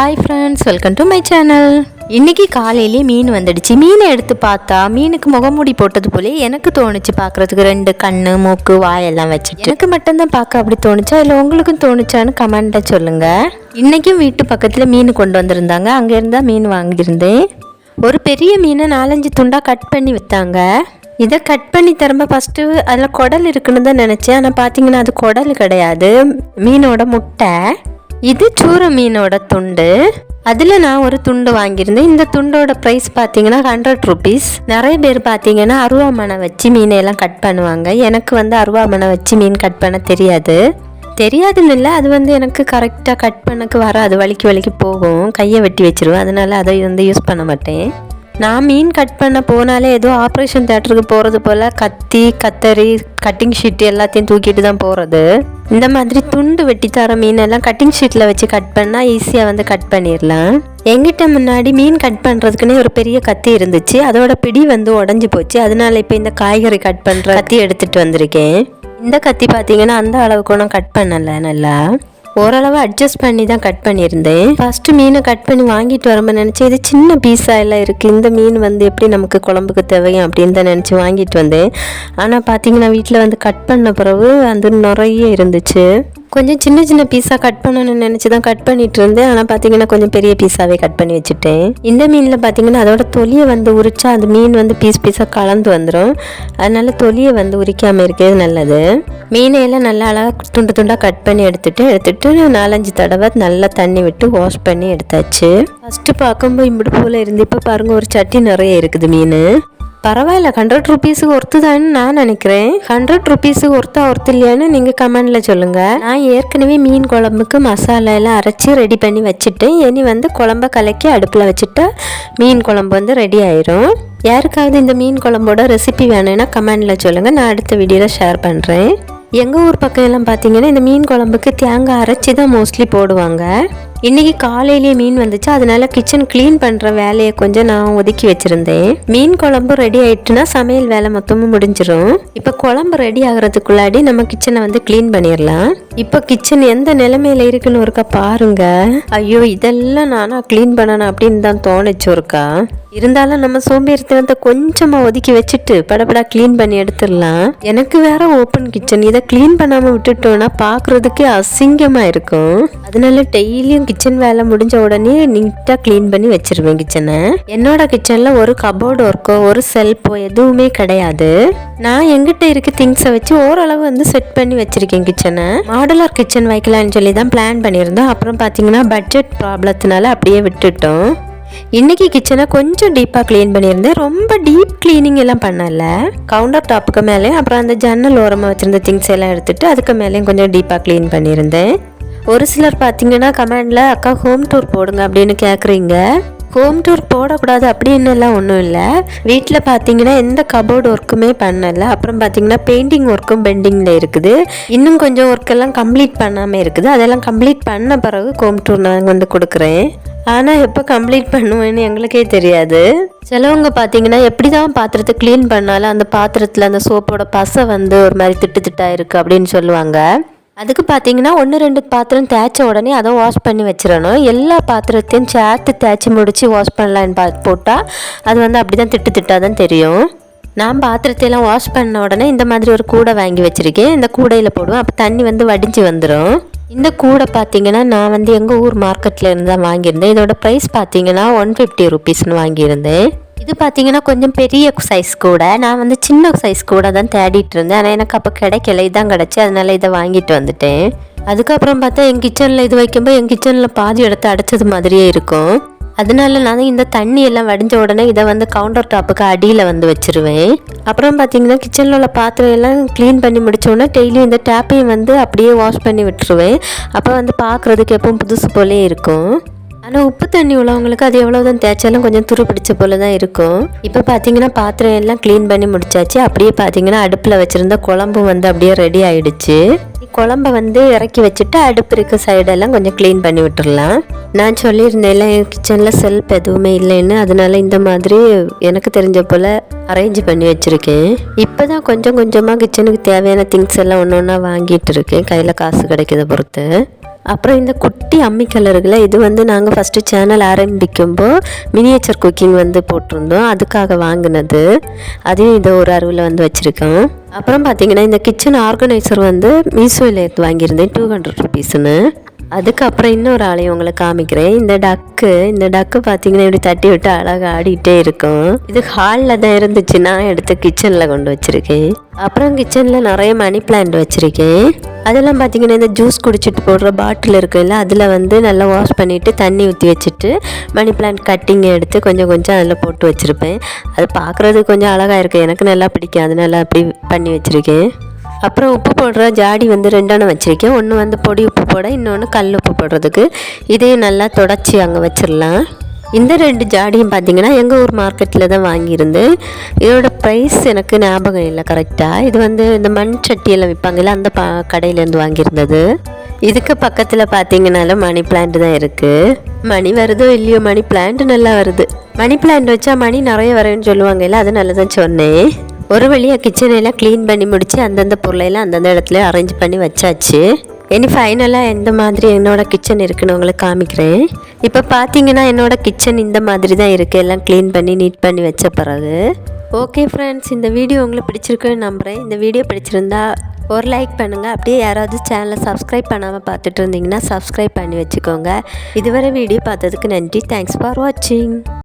Hi friends welcome to my channel இன்னைக்கு காலையிலே மீன் வந்துடுச்சு. மீனை எடுத்து பார்த்தா மீனுக்கு முகமூடி போட்டது போல எனக்கு தோணுச்சு பார்க்கறதுக்கு ரெண்டு கண்ணு மூக்கு வாயெல்லாம் வச்சு எனக்கு மட்டும்தான் பார்க்க அப்படி தோணுச்சா? இல்லை உங்களுக்கும் தோணுச்சான்னு கமெண்ட்டை சொல்லுங்க. இன்னைக்கும் வீட்டு பக்கத்தில் மீன் கொண்டு வந்திருந்தாங்க. அங்கே இருந்தால் மீன் வாங்கியிருந்தேன். ஒரு பெரிய மீனை நாலஞ்சு துண்டாக கட் பண்ணி விற்றாங்க இதை கட் பண்ணி திரும்ப ஃபஸ்ட்டு அதில் குடல் இருக்குன்னு தான் நினச்சேன். ஆனால் பார்த்தீங்கன்னா அது குடல் கிடையாது. மீனோட முட்டை. இது சூர மீனோட துண்டு. அதில் நான் ஒரு துண்டு வாங்கியிருந்தேன். இந்த துண்டோட ப்ரைஸ் பார்த்தீங்கன்னா ஹண்ட்ரட் ருபீஸ் நிறைய பேர் பார்த்தீங்கன்னா அருவாமனை வச்சு மீனையெல்லாம் கட் பண்ணுவாங்க. எனக்கு வந்து அருவாமனை வச்சு மீன் கட் பண்ண தெரியாது. தெரியாதுன்னு இல்லை அது வந்து எனக்கு கரெக்டாக கட் பண்ணக்கு வராது. வலிக்கு வலிக்கு போகும். கையை வெட்டி வச்சிருவேன். அதனால அதை வந்து யூஸ் பண்ண மாட்டேன். நான் மீன் கட் பண்ண போனாலே ஏதோ ஆப்ரேஷன் தேட்டருக்கு போகிறது போல் கத்தி கத்தரி கட்டிங் ஷீட் எல்லாத்தையும் தூக்கிட்டு தான் போகிறது இந்த மாதிரி துண்டு வெட்டி தர கட்டிங் ஷீட்டில் வச்சு கட் பண்ணால் ஈஸியாக வந்து கட் பண்ணிடலாம் எங்கிட்ட முன்னாடி மீன் கட் பண்ணுறதுக்குன்னே ஒரு பெரிய கத்தி இருந்துச்சு. அதோட பிடி வந்து உடஞ்சி போச்சு. அதனால இப்போ இந்த காய்கறி கட் பண்ணுற கத்தி எடுத்துகிட்டு வந்திருக்கேன். இந்த கத்தி பார்த்தீங்கன்னா அந்த அளவுக்கு ஒன்றும் கட் பண்ணலை நல்லா. ஓரளவு அட்ஜஸ்ட் பண்ணி தான் கட் பண்ணியிருந்தேன். ஃபஸ்ட்டு மீனை கட் பண்ணி வாங்கிட்டு வரும்போது நினச்சேன் இது சின்ன பீஸாக எல்லாம் இருக்குது இந்த மீன் வந்து எப்படி நமக்கு குழம்புக்கு தேவையும் அப்படின்னு தான் நினச்சி வாங்கிட்டு வந்தேன். ஆனால் பார்த்தீங்கன்னா வீட்டில் வந்து கட் பண்ண பிறகு அது நிறைய இருந்துச்சு. கொஞ்சம் சின்ன சின்ன பீஸாக கட் பண்ணணும்னு நினச்சி தான் கட் பண்ணிட்டு இருந்தேன். ஆனால் பார்த்தீங்கன்னா கொஞ்சம் பெரிய பீஸாகவே கட் பண்ணி வச்சுட்டேன். இந்த மீனில் பார்த்தீங்கன்னா அதோட தொலியை வந்து உரிச்சா அந்த மீன் வந்து பீஸ் பீஸாக கலந்து வந்துடும் அதனால தொலியை வந்து உரிக்காமல் இருக்கிறது நல்லது. மீனையெல்லாம் நல்லா அழகாக துண்டு துண்டாக கட் பண்ணி எடுத்துட்டு எடுத்துட்டு நாலஞ்சு தடவை நல்லா தண்ணி விட்டு வாஷ் பண்ணி எடுத்தாச்சு. ஃபஸ்ட்டு பார்க்கும்போது இப்படி போல் இருந்து இப்போ பாருங்கள் ஒரு சட்டி நிறைய இருக்குது மீன். பரவாயில்ல ஹண்ட்ரட் ருபீஸுக்கு ஒர்த்து தான்னு நான் நினைக்கிறேன். ஹண்ட்ரட் ருபீஸுக்கு ஒர்த்தா ஒர்த்து இல்லையான்னு நீங்கள் கமெண்டில் சொல்லுங்கள் நான் ஏற்கனவே மீன் குழம்புக்கு மசாலா எல்லாம் அரைச்சி ரெடி பண்ணி வச்சுட்டேன். இனி வந்து குழம்ப கலக்கி அடுப்பில் வச்சுட்டா மீன் குழம்பு வந்து ரெடி ஆயிரும். யாருக்காவது இந்த மீன் குழம்போட ரெசிபி வேணும்னா கமெண்டில் சொல்லுங்கள் நான் அடுத்த வீடியோவில் ஷேர் பண்ணுறேன் எங்கள் ஊர் பக்கம் எல்லாம் பார்த்தீங்கன்னா இந்த மீன் குழம்புக்கு தேங்காய் அரைச்சி தான் மோஸ்ட்லி போடுவாங்க. இன்னைக்கு காலையிலேயே மீன் வந்துச்சு. அதனால கிச்சன் க்ளீன் பண்ணுற வேலையை கொஞ்சம் நான் ஒதுக்கி வச்சுருந்தேன். மீன் குழம்பு ரெடி ஆயிட்டுனா சமையல் வேலை மொத்தமும் முடிஞ்சிடும் இப்போ குழம்பு ரெடி ஆகிறதுக்குள்ளாடி நம்ம கிச்சனை வந்து க்ளீன் பண்ணிடலாம். இப்போ கிச்சன் எந்த நிலைமையில் இருக்குன்னு ஒருக்கா பாருங்க. ஐயோ இதெல்லாம் நானா க்ளீன் பண்ணணும் அப்படின்னு தான் தோணுச்சு ஒருக்கா. இருந்தாலும் நம்ம சோம்பேறித்தனத்தை கொஞ்சமாக ஒதுக்கி வச்சுட்டு படபடா க்ளீன் பண்ணி எடுத்துடலாம். எனக்கு வேற ஓப்பன் கிச்சன் இதை க்ளீன் பண்ணாமல் விட்டுட்டோம்னா பார்க்குறதுக்கே அசிங்கமாக இருக்கும். அதனால டெய்லியும் கிச்சன் வேலை முடிஞ்ச உடனே நீட்டாக க்ளீன் பண்ணி வச்சிருவேன் கிச்சனை என்னோட கிச்சனில் ஒரு கபோர்டு ஒர்க்கோ ஒரு செல்ஃபோ எதுவுமே கிடையாது. நான் எங்கிட்ட இருக்க திங்ஸை வச்சு ஓரளவு வந்து செட் பண்ணி வச்சிருக்கேன் கிச்சனை மாடுலர் கிச்சன் வைக்கலாம்னு சொல்லி தான் பிளான் பண்ணியிருந்தோம். அப்புறம் பார்த்தீங்கன்னா பட்ஜெட் ப்ராப்ளத்தினால அப்படியே விட்டுட்டோம். இன்னைக்கு கிச்சனை கொஞ்சம் டீப்பாக க்ளீன் பண்ணியிருந்தேன் ரொம்ப டீப் க்ளீனிங் எல்லாம் பண்ணல. கவுண்டர் டாப்புக்கு மேலேயும் அப்புறம் அந்த ஜன்னல் ஓரமாக வச்சுருந்த திங்ஸ் எல்லாம் எடுத்துட்டு அதுக்கு மேலேயும் கொஞ்சம் டீப்பாக க்ளீன் பண்ணியிருந்தேன். ஒரு சிலர் பார்த்தீங்கன்னா கமெண்டில் அக்கா ஹோம் டூர் போடுங்க அப்படின்னு கேட்குறீங்க ஹோம் டூர் போடக்கூடாது அப்படின்னு எல்லாம் ஒன்றும் இல்லை. வீட்டில் பார்த்தீங்கன்னா எந்த கபோர்டு ஒர்க்குமே பண்ணலை. அப்புறம் பார்த்தீங்கன்னா பெயிண்டிங் ஒர்க்கும் பெண்டிங்கில் இருக்குது. இன்னும் கொஞ்சம் ஒர்க்கெல்லாம் கம்ப்ளீட் பண்ணாமல் இருக்குது. அதெல்லாம் கம்ப்ளீட் பண்ண பிறகு ஹோம் டூர் நான் வந்து கொடுக்குறேன். ஆனால் எப்போ கம்ப்ளீட் பண்ணுவேன்னு எங்களுக்கே தெரியாது. சிலவங்க பார்த்தீங்கன்னா எப்படி தான் பாத்திரத்தை க்ளீன் பண்ணாலும் அந்த பாத்திரத்தில் அந்த சோப்போட பசை வந்து ஒரு மாதிரி திட்டு திட்டாக இருக்குது அப்படின்னு சொல்லுவாங்க. அதுக்கு பார்த்தீங்கன்னா ஒன்று ரெண்டு பாத்திரம் தேய்ச்ச உடனே அதை வாஷ் பண்ணி வச்சிடணும். எல்லா பாத்திரத்தையும் சேர்த்து தேய்ச்சி முடித்து வாஷ் பண்ணலான்னு பா போட்டால் அது வந்து அப்படி தான் திட்டு திட்டாக தான் தெரியும். நான் பாத்திரத்தையெல்லாம் வாஷ் பண்ண உடனே இந்த மாதிரி ஒரு கூடை வாங்கி வச்சுருக்கேன். இந்த கூடையில் போடுவேன். அப்போ தண்ணி வந்து வடிஞ்சு வந்துடும் இந்த கூடை பார்த்தீங்கன்னா நான் வந்து எங்கள் ஊர் மார்க்கெட்டில் இருந்து தான் வாங்கியிருந்தேன். இதோட ப்ரைஸ் பார்த்தீங்கன்னா ஒன் ஃபிஃப்டி ருபீஸ்னு வாங்கியிருந்தேன். இது பார்த்தீங்கன்னா கொஞ்சம் பெரிய சைஸ் கூட. நான் வந்து சின்ன சைஸ் கூட தான் தேடிட்டு இருந்தேன். ஆனால் எனக்கு அப்போ கிடைக்கல. இதான் கிடச்சி அதனால இதை வாங்கிட்டு வந்துட்டேன். அதுக்கப்புறம் பார்த்தா என் கிச்சனில் இது வைக்கும்போது என் கிச்சனில் பாதி இடத்த அடைச்சது மாதிரியே இருக்கும். அதனால நான் இந்த தண்ணி எல்லாம் வடிஞ்ச உடனே இதை வந்து கவுண்டர் டாப்புக்கு அடியில் வந்து வச்சிருவேன். அப்புறம் பார்த்தீங்கன்னா கிச்சனில் உள்ள பாத்திரம் எல்லாம் க்ளீன் பண்ணி முடிச்சோடனே டெய்லியும் இந்த டேப்பையும் வந்து அப்படியே வாஷ் பண்ணி விட்டுருவேன். அப்போ வந்து பார்க்குறதுக்கு எப்பவும் புதுசு போலே இருக்கும். ஆனால் உப்பு தண்ணி உள்ளவங்களுக்கு அது எவ்வளோதான் தேய்ச்சாலும் கொஞ்சம் துரு பிடிச்ச போல தான் இருக்கும். இப்போ பார்த்தீங்கன்னா பாத்திரம் எல்லாம் க்ளீன் பண்ணி முடிச்சாச்சு. அப்படியே பார்த்தீங்கன்னா அடுப்பில் வச்சுருந்த குழம்பு வந்து அப்படியே ரெடி ஆயிடுச்சு. குழம்ப வந்து இறக்கி வச்சுட்டு அடுப்பு இருக்க சைடெல்லாம் கொஞ்சம் க்ளீன் பண்ணி விட்டுடலாம் நான் சொல்லியிருந்தேன்ல என் கிச்சனில் செல்ஃப் எதுவுமே இல்லைன்னு. அதனால இந்த மாதிரி எனக்கு தெரிஞ்ச போல் அரேஞ்ச் பண்ணி வச்சுருக்கேன். இப்போ தான் கொஞ்சம் கொஞ்சமாக கிச்சனுக்கு தேவையான திங்ஸ் எல்லாம் ஒன்று ஒன்றா வாங்கிட்டு இருக்கேன். கையில் காசு கிடைக்கிறத பொறுத்து. அப்புறம் இந்த குட்டி அம்மி கலருகளை இது வந்து நாங்கள் ஃபஸ்ட்டு சேனல் ஆரம்பிக்கும்போது மினியேச்சர் குக்கிங் வந்து போட்டிருந்தோம். அதுக்காக வாங்கினது. அதையும் இதை ஒரு அருவில் வந்து வச்சுருக்கோம். அப்புறம் பார்த்தீங்கன்னா இந்த கிச்சன் ஆர்கனைசர் வந்து மீஷோவில் எடுத்து வாங்கியிருந்தேன் டூ ஹண்ட்ரட் ருபீஸ்னு அதுக்கப்புறம் இன்னொரு ஆளையும் உங்களை காமிக்கிறேன். இந்த டக்கு இந்த டக்கு பார்த்தீங்கன்னா இப்படி தட்டி விட்டு அழகாக ஆடிட்டே இருக்கும். இது ஹாலில் தான் இருந்துச்சு. நான் எடுத்து கிச்சனில் கொண்டு வச்சுருக்கேன். அப்புறம் கிச்சனில் நிறைய மணி பிளான்ட் வச்சுருக்கேன். அதெல்லாம் பார்த்தீங்கன்னா இந்த ஜூஸ் குடிச்சிட்டு போடுற பாட்டில் இருக்குல்ல அதில் வந்து நல்லா வாஷ் பண்ணிவிட்டு தண்ணி ஊற்றி வச்சுட்டு மணி பிளான்ட் கட்டிங் எடுத்து கொஞ்சம் கொஞ்சம் அதில் போட்டு வச்சுருப்பேன். அது பார்க்குறதுக்கு கொஞ்சம் அழகாக இருக்குது எனக்கு நல்லா பிடிக்கும். அதனால அப்படி பண்ணி வச்சுருக்கேன். அப்புறம் உப்பு போடுற ஜாடி வந்து ரெண்டான வச்சுருக்கேன். ஒன்று வந்து பொடி உப்பு போட இன்னொன்று கல் உப்பு போடுறதுக்கு. இதையும் நல்லா தொடச்சி அங்கே வச்சிடலாம். இந்த ரெண்டு ஜாடியும் பார்த்தீங்கன்னா எங்கள் ஊர் மார்க்கெட்டில் தான் வாங்கியிருந்தேன் இதோட ப்ரைஸ் எனக்கு ஞாபகம் இல்லை கரெக்டாக இது வந்து இந்த மண் சட்டியெல்லாம் விற்பாங்கல்ல அந்த பா கடையிலேருந்து வாங்கியிருந்தது. இதுக்கு பக்கத்தில் பார்த்தீங்கனாலும் மணி பிளான்ட் தான் இருக்குது மணி வருதோ இல்லையோ மணி பிளான்ட் நல்லா வருது. மணி பிளான்ட் வச்சா மணி நிறைய வரும்னு சொல்லுவாங்கல்ல அது நல்லா தான் சொன்னேன். ஒரு வழியாக கிச்சனையெல்லாம் க்ளீன் பண்ணி முடித்து அந்தந்த பொருளையெல்லாம் அந்தந்த இடத்துல அரேஞ்ச் பண்ணி வச்சாச்சு. இனி ஃபைனலாக எந்த மாதிரி என்னோட கிச்சன் இருக்குன்னு உங்களுக்கு காமிக்கிறேன். இப்போ பார்த்தீங்கன்னா என்னோட கிச்சன் இந்த மாதிரி தான் இருக்குது எல்லாம் க்ளீன் பண்ணி நீட் பண்ணி வச்ச பிறகு. ஓகே ஃப்ரெண்ட்ஸ் இந்த வீடியோ உங்களுக்கு பிடிச்சிருக்குன்னு நம்புகிறேன் இந்த வீடியோ பிடிச்சிருந்தா ஒரு லைக் பண்ணுங்கள் அப்படியே யாராவது சேனலை சப்ஸ்கிரைப் பண்ணாமல் பார்த்துட்டு இருந்தீங்கன்னா சப்ஸ்கிரைப் பண்ணி வச்சுக்கோங்க. இதுவரை வீடியோ பார்த்ததுக்கு நன்றி. தேங்க்ஸ் ஃபார் வாட்சிங்